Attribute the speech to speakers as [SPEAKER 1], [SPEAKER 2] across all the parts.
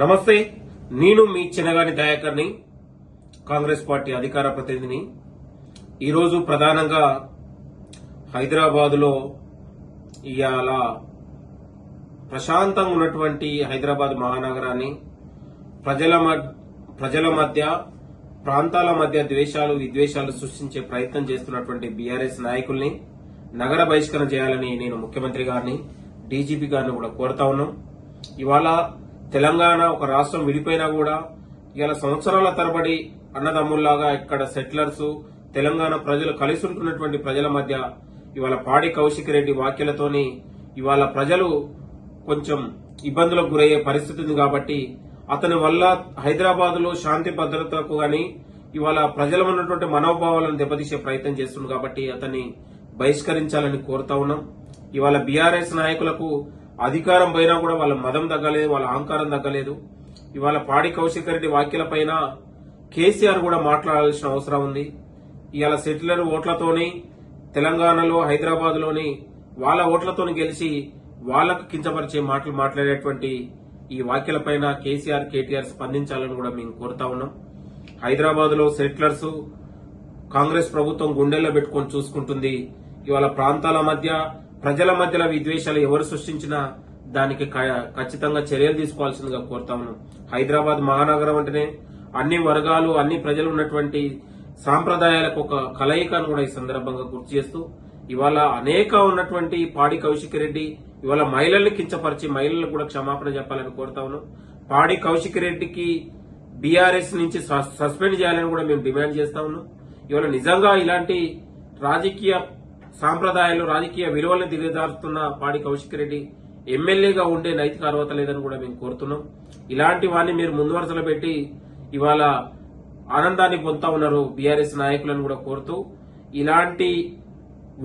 [SPEAKER 1] నమస్తే నేను మీ చిన్నగాని దయాకర్ని కాంగ్రెస్ పార్టీ అధికార ప్రతినిధిని. ఈరోజు ప్రధానంగా హైదరాబాదులో ఇవాళ ప్రశాంతంగా ఉన్నటువంటి హైదరాబాద్ మహానగరాన్ని ప్రజల మధ్య ప్రజల మధ్య ప్రాంతాల మధ్య ద్వేషాలు విద్వేషాలు సృష్టించే ప్రయత్నం చేస్తున్నటువంటి బీఆర్ఎస్ నాయకుల్ని నగర బహిష్కరణ చేయాలని నేను ముఖ్యమంత్రి గారిని డీజీపీ గారిని కూడా కోరుతా ఉన్నాం. ఇవాళ తెలంగాణ ఒక రాష్ట్రం విడిపోయినా కూడా ఇవాళ సంవత్సరాల తరబడి అన్నదమ్ముల్లాగా ఇక్కడ సెటిలర్స్ తెలంగాణ ప్రజలు కలిసి ఉంటున్నటువంటి ప్రజల మధ్య ఇవాళ పాడి కౌశిక్ రెడ్డి వ్యాఖ్యలతోని ఇవాళ ప్రజలు కొంచెం ఇబ్బందులకు గురయ్యే పరిస్థితి ఉంది కాబట్టి అతని వల్ల హైదరాబాద్లో శాంతి భద్రతకు గాని ఇవాళ ప్రజల ఉన్నటువంటి మనోభావాలను దెబ్బతీసే ప్రయత్నం చేస్తుంది కాబట్టి అతన్ని బహిష్కరించాలని కోరుతా ఉన్నాం. ఇవాళ బీఆర్ఎస్ నాయకులకు అధికారం పైన కూడా వాళ్ళ మదం తగ్గలేదు వాళ్ళ అహంకారం తగ్గలేదు. ఇవాళ పాడి కౌశిక్ రెడ్డి వ్యాఖ్యలపైన కేసీఆర్ కూడా మాట్లాడాల్సిన అవసరం ఉంది. ఇవాళ సెటిలర్ ఓట్లతోని తెలంగాణలో హైదరాబాద్లోని వాళ్ళ ఓట్లతోని గెలిచి వాళ్ళకు కించపరిచే మాటలు మాట్లాడేటువంటి ఈ వ్యాఖ్యలపైన కేసీఆర్ కేటీఆర్ స్పందించాలని కూడా మేము కోరుతా ఉన్నాం. హైదరాబాద్లో సెటిలర్స్ కాంగ్రెస్ ప్రభుత్వం గుండెల్లో పెట్టుకొని చూసుకుంటుంది. ఇవాళ ప్రాంతాల మధ్య ప్రజల మధ్యలో విద్వేషాలు ఎవరు సృష్టించినా దానికి క- ఖచ్చితంగా చర్యలు తీసుకోవాల్సిందిగా కోరుతాము హైదరాబాద్ మహానగరం అంటేనే అన్ని వర్గాలు అన్ని ప్రజలు ఉన్నటువంటి సాంప్రదాయాలకు ఒక కలయికను కూడా ఈ సందర్భంగా గుర్తు చేస్తూ ఇవాళ అనేక ఉన్నటువంటి పాడి కౌశిక్ రెడ్డి ఇవాళ మహిళల్ని కించపరిచి మహిళలకు కూడా క్షమాపణ చెప్పాలని కోరుతాను పాడి కౌశిక్ రెడ్డికి బీఆర్ఎస్ నుంచి సస్పెండ్ చేయాలని కూడా మేము డిమాండ్ చేస్తా ఉన్నాం. ఇవాళ నిజంగా ఇలాంటి రాజకీయ సాంప్రదాయాలు రాజకీయ విలువలను దిగజారుతున్న పాడి కౌశిక్ రెడ్డి ఎమ్మెల్యేగా ఉండే నైతిక అర్హత లేదని కూడా మేము కోరుతున్నాం. ఇలాంటి వారిని మీరు ముందు వరుసలో పెట్టి ఇవాళ ఆనందాన్ని పొందుతా ఉన్నారు బీఆర్ఎస్ నాయకులను కూడా కోరుతూ ఇలాంటి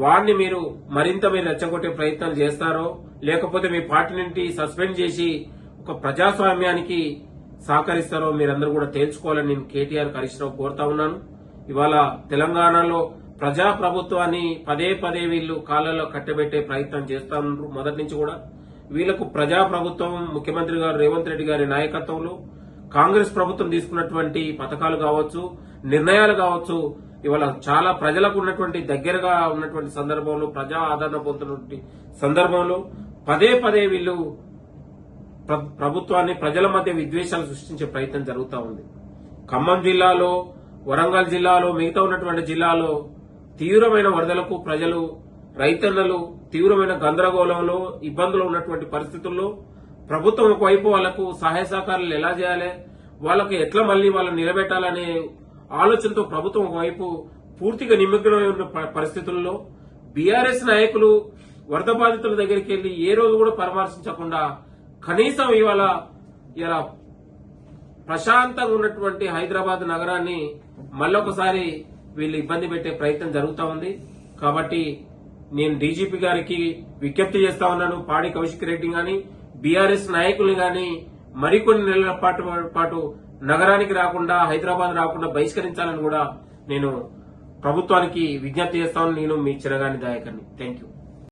[SPEAKER 1] వాడిని మీరు మరింత మీరు రెచ్చగొట్టే ప్రయత్నాలు చేస్తారో లేకపోతే మీ పార్టీ నుండి సస్పెండ్ చేసి ఒక ప్రజాస్వామ్యానికి సహకరిస్తారో మీరందరూ కూడా తేల్చుకోవాలని నేను కేటీఆర్ హరీష్ రావు కోరుతా ఉన్నాను. ఇవాళ తెలంగాణలో ప్రజా ప్రభుత్వాన్ని పదే పదే వీళ్ళు కాళ్ళలో కట్టబెట్టే ప్రయత్నం చేస్తా మొదటి నుంచి కూడా వీళ్ళకు ప్రజా ప్రభుత్వం ముఖ్యమంత్రి గారు రేవంత్ రెడ్డి గారి నాయకత్వంలో కాంగ్రెస్ ప్రభుత్వం తీసుకున్నటువంటి పథకాలు కావచ్చు నిర్ణయాలు కావచ్చు ఇవాళ చాలా ప్రజలకు ఉన్నటువంటి దగ్గరగా ఉన్నటువంటి సందర్భంలో ప్రజా ఆదరణ పొందుతున్నటువంటి సందర్భంలో పదే పదే వీళ్ళు ప్రభుత్వాన్ని ప్రజల మధ్య విద్వేషాలు సృష్టించే ప్రయత్నం జరుగుతూ ఉంది. ఖమ్మం జిల్లాలో వరంగల్ జిల్లాలో మిగతా ఉన్నటువంటి జిల్లాలో తీవ్రమైన వరదలకు ప్రజలు రైతన్నలు తీవ్రమైన గందరగోళంలో ఇబ్బందులు ఉన్నటువంటి పరిస్థితుల్లో ప్రభుత్వం ఒకవైపు వాళ్ళకు సహాయ సహకారాలు ఎలా చేయాలి? వాళ్ళకు ఎట్లా మళ్ళీ వాళ్ళని నిలబెట్టాలనే ఆలోచనతో ప్రభుత్వం ఒకవైపు పూర్తిగా నిమగ్నమై ఉన్న ప- పరిస్థితుల్లో బీఆర్ఎస్ నాయకులు వరద బాధితుల దగ్గరికి వెళ్ళి ఏ రోజు కూడా పరామర్శించకుండా కనీసం ఇవాళ ఇలా ప్రశాంతంగా ఉన్నటువంటి హైదరాబాద్ నగరాన్ని మళ్ళొకసారి వీళ్ళు ఇబ్బంది పెట్టే ప్రయత్నం జరుగుతూ ఉంది. కాబట్టి నేను డీజీపీ గారికి విజ్ఞప్తి చేస్తా ఉన్నాను. పాడి కౌశిక్ రెడ్డి గాని బీఆర్ఎస్ నాయకులు గాని మరికొన్ని నెలల పాటు పాటు నగరానికి రాకుండా హైదరాబాద్ రాకుండా బహిష్కరించాలని కూడా నేను ప్రభుత్వానికి విజ్ఞప్తి చేస్తాను నేను మీ చిరగాని దాయకర్ని. Thank you